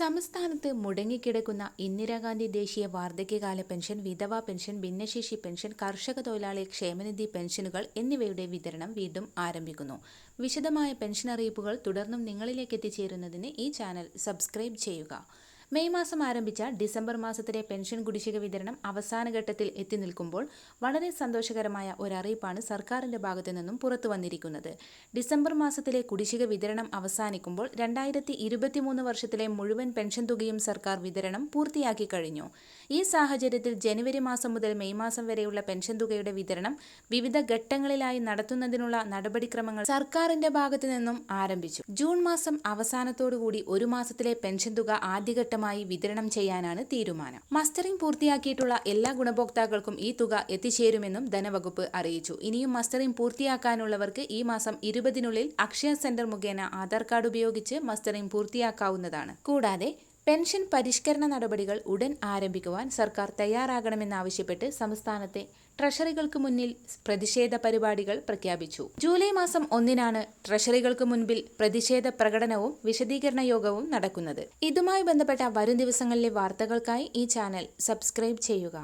സംസ്ഥാനത്ത് മുടങ്ങിക്കിടക്കുന്ന ഇന്ദിരാഗാന്ധി ദേശീയ വാർദ്ധക്യകാല പെൻഷൻ വിധവാ പെൻഷൻ ഭിന്നശേഷി പെൻഷൻ കർഷക തൊഴിലാളി ക്ഷേമനിധി പെൻഷനുകൾ എന്നിവയുടെ വിതരണം വീണ്ടും ആരംഭിക്കുന്നു. വിശദമായ പെൻഷൻ അറിയിപ്പുകൾ തുടർന്നും നിങ്ങളിലേക്ക് എത്തിച്ചേരുന്നതിന് ഈ ചാനൽ സബ്സ്ക്രൈബ് ചെയ്യുക. മെയ് മാസം ആരംഭിച്ച ഡിസംബർ മാസത്തിലെ പെൻഷൻ കുടിശ്ശിക വിതരണം അവസാന ഘട്ടത്തിൽ എത്തി നിൽക്കുമ്പോൾ വളരെ സന്തോഷകരമായ ഒരറിയിപ്പാണ് സർക്കാരിന്റെ ഭാഗത്തു നിന്നും പുറത്തു വന്നിരിക്കുന്നത്. ഡിസംബർ മാസത്തിലെ കുടിശ്ശിക വിതരണം അവസാനിക്കുമ്പോൾ രണ്ടായിരത്തി ഇരുപത്തിമൂന്ന് വർഷത്തിലെ മുഴുവൻ പെൻഷൻ തുകയും സർക്കാർ വിതരണം പൂർത്തിയാക്കി കഴിഞ്ഞു. ഈ സാഹചര്യത്തിൽ ജനുവരി മാസം മുതൽ മെയ് മാസം വരെയുള്ള പെൻഷൻ തുകയുടെ വിതരണം വിവിധ ഘട്ടങ്ങളിലായി നടത്തുന്നതിനുള്ള നടപടിക്രമങ്ങൾ സർക്കാരിന്റെ ഭാഗത്തു നിന്നും ആരംഭിച്ചു. ജൂൺ മാസം അവസാനത്തോടുകൂടി ഒരു മാസത്തിലെ പെൻഷൻ തുക ആദ്യഘട്ടമായി വിതരണം ചെയ്യാനാണ് തീരുമാനം. മസ്റ്ററിംഗ് പൂർത്തിയാക്കിയിട്ടുള്ള എല്ലാ ഗുണഭോക്താക്കൾക്കും ഈ തുക എത്തിച്ചേരുമെന്നും ധനവകുപ്പ് അറിയിച്ചു. ഇനിയും മസ്റ്ററിംഗ് പൂർത്തിയാക്കാനുള്ളവർക്ക് ഈ മാസം ഇരുപതിനുള്ളിൽ അക്ഷയ സെന്റർ മുഖേന ആധാർ കാർഡ് ഉപയോഗിച്ച് മസ്റ്ററിംഗ് പൂർത്തിയാക്കാവുന്നതാണ്. കൂടാതെ പെൻഷൻ പരിഷ്കരണ നടപടികൾ ഉടൻ ആരംഭിക്കുവാൻ സർക്കാർ തയ്യാറാകണമെന്നാവശ്യപ്പെട്ട് സംസ്ഥാനത്തെ ട്രഷറികൾക്ക് മുന്നിൽ പ്രതിഷേധ പരിപാടികൾ പ്രഖ്യാപിച്ചു. ജൂലൈ മാസം ഒന്നിനാണ് ട്രഷറികൾക്ക് മുൻപിൽ പ്രതിഷേധ പ്രകടനവും വിശദീകരണ യോഗവും നടക്കുന്നത്. ഇതുമായി ബന്ധപ്പെട്ട വരും ദിവസങ്ങളിലെ വാർത്തകൾക്കായി ഈ ചാനൽ സബ്സ്ക്രൈബ് ചെയ്യുക.